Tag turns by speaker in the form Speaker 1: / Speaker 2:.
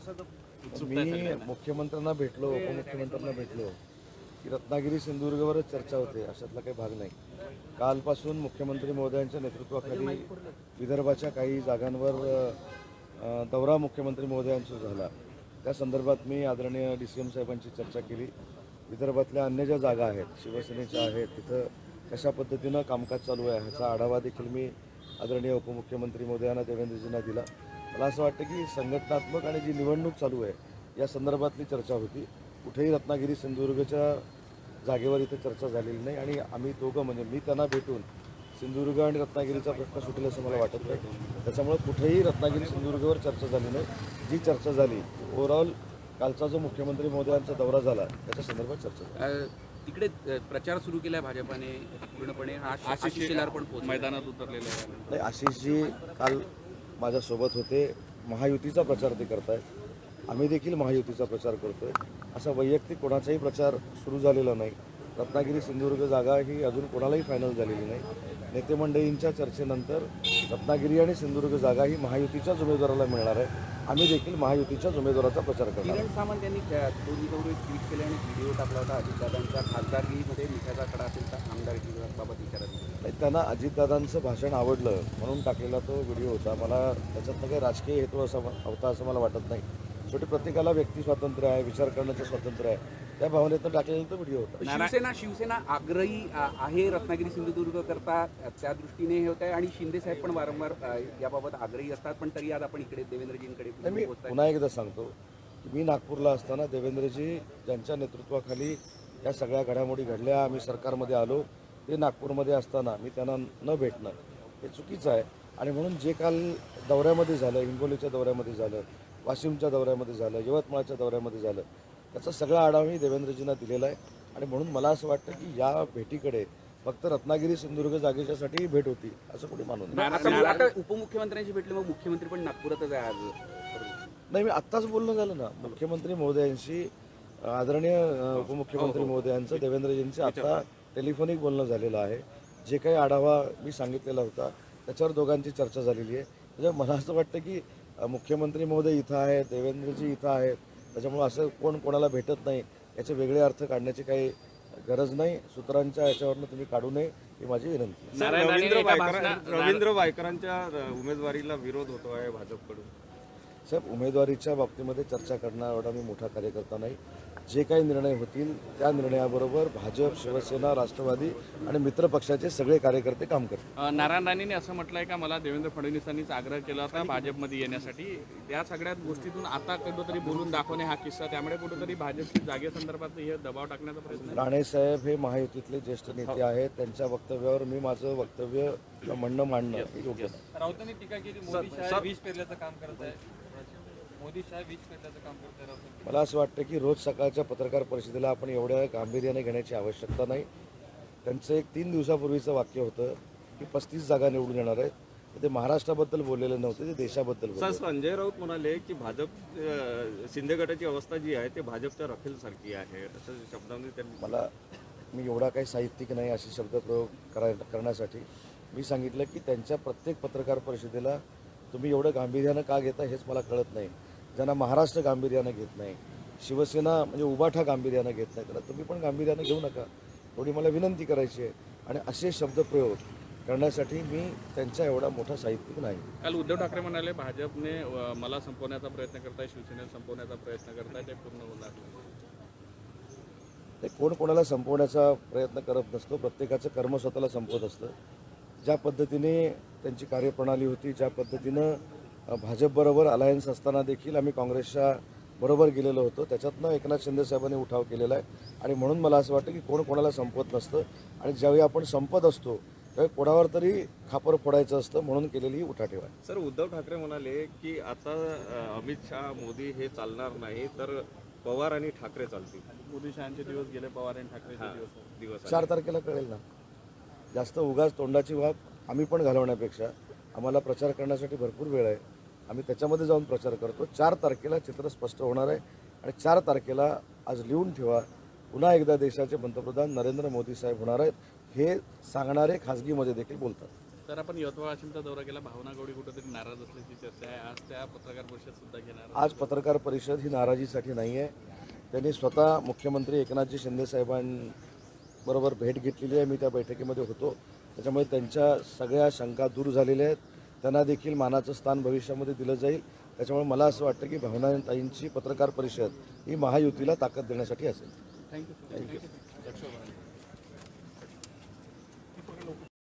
Speaker 1: मी. मुख्यमंत्र्यांना भेटलो उपमुख्यमंत्र्यांना भेटलो की रत्नागिरी सिंधुदुर्गवरच चर्चा होते अशातला काही भाग नाही. कालपासून मुख्यमंत्री महोदयांच्या नेतृत्वाखाली विदर्भाच्या काही जागांवर दौरा मुख्यमंत्री महोदयांचा झाला. त्या संदर्भात मी आदरणीय डी सी एम साहेबांची चर्चा केली. विदर्भातल्या अन्य ज्या जागा आहेत शिवसेनेच्या आहेत तिथं कशा पद्धतीनं कामकाज चालू आहे ह्याचा आढावा देखील मी आदरणीय उपमुख्यमंत्री महोदयांना देवेंद्रजींना दिला. मला असं वाटतं की संघटनात्मक आणि जी निवडणूक चालू आहे या संदर्भातली चर्चा होती. कुठेही रत्नागिरी सिंधुदुर्गच्या जागेवर इथे चर्चा झालेली नाही आणि आम्ही दोघं म्हणजे मी त्यांना भेटून सिंधुदुर्ग आणि रत्नागिरीचा प्रश्न सुटेल असं मला वाटत नाही. त्याच्यामुळे कुठेही रत्नागिरी सिंधुदुर्गवर चर्चा झाली नाही. जी चर्चा झाली ओव्हरऑल कालचा जो मुख्यमंत्री महोदयांचा दौरा झाला त्याच्या संदर्भात चर्चा झाली.
Speaker 2: तिकडे प्रचार सुरू केलाय भाजपाने पूर्णपणे. हा आशिष शेलार पण पोहोचले.
Speaker 3: मैदानात उतरलेले आहे.
Speaker 1: नाही आशिषजी काल माझ्यासोबत होते. महायुतीचा प्रचार ते करत आहेत आम्ही देखील महायुतीचा प्रचार करतो आहे असा वैयक्तिक कोणाचाही प्रचार सुरू झालेला नाही. रत्नागिरी सिंधुदुर्ग जागा ही अजून कोणालाही फायनल झालेली नाही. नेते मंडळींच्या चर्चेनंतर रत्नागिरी आणि सिंधुदुर्ग जागा ही महायुतीच्याच उमेदवाराला मिळणार आहे. आम्ही देखील महायुतीच्याच उमेदवाराचा प्रचार करणार
Speaker 2: किरण सामंत यांनी दोन्ही दौरे ट्विट केले आणि व्हिडिओ टाकला होता. अजितदादांच्या खासदारकीमध्ये मिठाचा कडा असेल तर आमदारकी बाबत विचारत.
Speaker 1: नाही त्यांना अजितदादांचं भाषण आवडलं म्हणून टाकलेला तो व्हिडिओ होता. मला त्याच्यातनं काही राजकीय हेतू असा होता असं मला वाटत नाही. शेवटी प्रत्येकाला व्यक्ती स्वातंत्र्य आहे विचार करण्याचं स्वातंत्र्य आहे. त्या भावनेतनं टाकलेला तो व्हिडिओ होता
Speaker 2: शिवसेना शिवसेना आग्रही आहे रत्नागिरी सिंधुदुर्ग करता त्या दृष्टीने हे होत आहे आणि शिंदे साहेब पण वारंवार याबाबत आग्रही असतात. पण तरी आज आपण इकडे देवेंद्रजींकडे
Speaker 1: मी. पुन्हा एकदा सांगतो की मी नागपूरला असताना देवेंद्रजी ज्यांच्या नेतृत्वाखाली या सगळ्या घडामोडी घडल्या आम्ही सरकारमध्ये आलो ते नागपूरमध्ये असताना मी त्यांना न भेटणं हे चुकीचं आहे. आणि म्हणून जे काल दौऱ्यामध्ये झालं हिंगोलीच्या दौऱ्यामध्ये झालं वाशिमच्या दौऱ्यामध्ये झालं यवतमाळच्या दौऱ्यामध्ये झालं त्याचा सगळा आढावा मी देवेंद्रजींना दिलेला आहे. आणि म्हणून मला असं वाटतं की या भेटीकडे फक्त रत्नागिरी सिंधुदुर्ग जागेच्यासाठी ही भेट होती असं कोणी मानू नये.
Speaker 2: आता मग आता उपमुख्यमंत्र्यांशी भेटले मग मुख्यमंत्री पण नागपुरातच आहे आज.
Speaker 1: नाही मी आत्ताच बोलणं झालं ना. मुख्यमंत्री महोदयांशी आदरणीय उपमुख्यमंत्री महोदयांचं देवेंद्रजींचं आता टेलिफोनिक बोलणं झालेलं आहे. जे काही आढावा मी सांगितलेला होता त्याच्यावर दोघांची चर्चा झालेली आहे. म्हणजे मला असं वाटतं की मुख्यमंत्री महोदय इथं आहेत देवेंद्रजी इथं आहेत त्याच्यामुळे असं कोण कोणाला भेटत नाही याचे वेगळे अर्थ काढण्याची काही गरज नाही. सूत्रांच्या याच्यावरनं तुम्ही काढू नये ही माझी विनंती
Speaker 4: रवींद्र वायकर रवींद्र वायकरांच्या उमेदवारीला विरोध होतो आहे भाजपकडून.
Speaker 1: साहेब उमेदवारीच्या बाबतीमध्ये चर्चा करणार एवढा मी मोठा कार्यकर्ता नाही. जे काही निर्णय होतील त्या निर्णयाबरोबर भाजप शिवसेना राष्ट्रवादी आणि मित्र पक्षाचे सगळे कार्यकर्ते काम करतील.
Speaker 3: नारायण राणेंनी असं म्हटलंय का मला देवेंद्र फडणवीसांनीच आग्रह केला होता भाजपमध्ये येण्यासाठी. त्या सगळ्या गोष्टीतून आता कुठंतरी बोलून दाखवणे हा किस्सा त्यामुळे कुठंतरी भाजपच्या जागेसंदर्भात हे दबाव टाकण्याचा प्रयत्न आहे.
Speaker 1: राणे साहेब हे महायुतीतले ज्येष्ठ नेते आहेत त्यांच्या वक्तव्यावर मी माझं वक्तव्य म्हणणं मांडणं हे योग्य
Speaker 5: राऊतांनी टीका केली मोदी शाह वीज पेरल्याचं काम करत आहे मोदी वीज काम
Speaker 1: मला असं वाटतं की रोज सकाळच्या पत्रकार परिषदेला आपण एवढ्या गांभीर्याने घेण्याची आवश्यकता नाही. त्यांचं एक तीन दिवसापूर्वीचं वाक्य होतं की पस्तीस जागा निवडून येणार आहेत. ते महाराष्ट्राबद्दल बोललेले नव्हते ते देशाबद्दल
Speaker 4: सर संजय राऊत म्हणाले की भाजप शिंदे गटाची अवस्था जी आहे ते भाजपच्या रखेलसारखी आहे. असं शब्दांनी त्यांनी
Speaker 1: मला मी एवढा काही साहित्यिक नाही असे शब्दप्रयोग कराय करण्यासाठी. मी सांगितलं की त्यांच्या प्रत्येक पत्रकार परिषदेला तुम्ही एवढं गांभीर्यानं का घेता हेच मला कळत नाही. ज्यांना महाराष्ट्र गांभीर्यानं घेत नाही शिवसेना म्हणजे उबाठा गांभीर्यानं घेत नाही त्याला तुम्ही पण गांभीर्यानं घेऊ नका. एवढी मला विनंती करायची आहे आणि असे शब्दप्रयोग करण्यासाठी मी त्यांच्या एवढा मोठा साहित्यिक नाही.
Speaker 3: काल उद्धव ठाकरे म्हणाले भाजपने मला संपवण्याचा प्रयत्न करताय शिवसेनेला संपवण्याचा प्रयत्न करताय ते पूर्ण होणार.
Speaker 1: ते कोण कोणाला संपवण्याचा प्रयत्न करत नसतो प्रत्येकाचं कर्म स्वतःला संपवत असतं. ज्या पद्धतीने त्यांची कार्यप्रणाली होती ज्या पद्धतीनं भाजपबरोबर अलायन्स असताना देखील आम्ही काँग्रेसच्या बरोबर गेलेलो होतो. त्याच्यातनं एकनाथ शिंदे साहेबांनी उठाव केलेला आहे. आणि म्हणून मला असं वाटतं की कोण कोणाला संपवत नसतं. आणि ज्यावेळी आपण संपत असतो त्यावेळी कोणावर तरी खापर फोडायचं असतं म्हणून केलेली ही उठाठेव आहे.
Speaker 4: सर उद्धव ठाकरे म्हणाले की आता अमित शहा मोदी हे चालणार नाही तर पवार आणि ठाकरे चालतील.
Speaker 3: मोदी शहाचे दिवस गेले पवार आणि ठाकरेचे दिवस
Speaker 4: दिवस
Speaker 1: चार तारखेला कळेल ना. जास्त उगाच तोंडाची वाफ आम्ही पण घालवण्यापेक्षा आम्हाला प्रचार करण्यासाठी भरपूर वेळ आहे. आम्ही त्याच्यामध्ये जाऊन प्रचार करतो. चार तारखेला चित्र स्पष्ट होणार आहे आणि चार तारखेला आज लिहून ठेवा. पुन्हा एकदा देशाचे पंतप्रधान नरेंद्र मोदी साहेब होणार आहेत. हे सांगणारे खाजगीमध्ये देखील बोलतात.
Speaker 3: तर आपण यवतमाळ वाशिमचा दौरा केला. भावना गवडी कुठेतरी नाराज असल्याची चर्चा आहे. आज त्या पत्रकार परिषद सुद्धा घेणार
Speaker 1: आज पत्रकार परिषद ही नाराजीसाठी नाही आहे. त्यांनी स्वतः मुख्यमंत्री एकनाथजी शिंदे साहेबांबरोबर भेट घेतलेली आहे. मी त्या बैठकीमध्ये होतो. त्याच्यामुळे त्यांच्या सगळ्या शंका दूर झालेल्या आहेत. त्यांना देखील मानाचं स्थान भविष्यामध्ये दिलं जाईल. त्याच्यामुळे मला असं वाटतं की भावनाताईंची पत्रकार परिषद ही महायुतीला ताकद देण्यासाठी असेल.
Speaker 3: Thank you thank you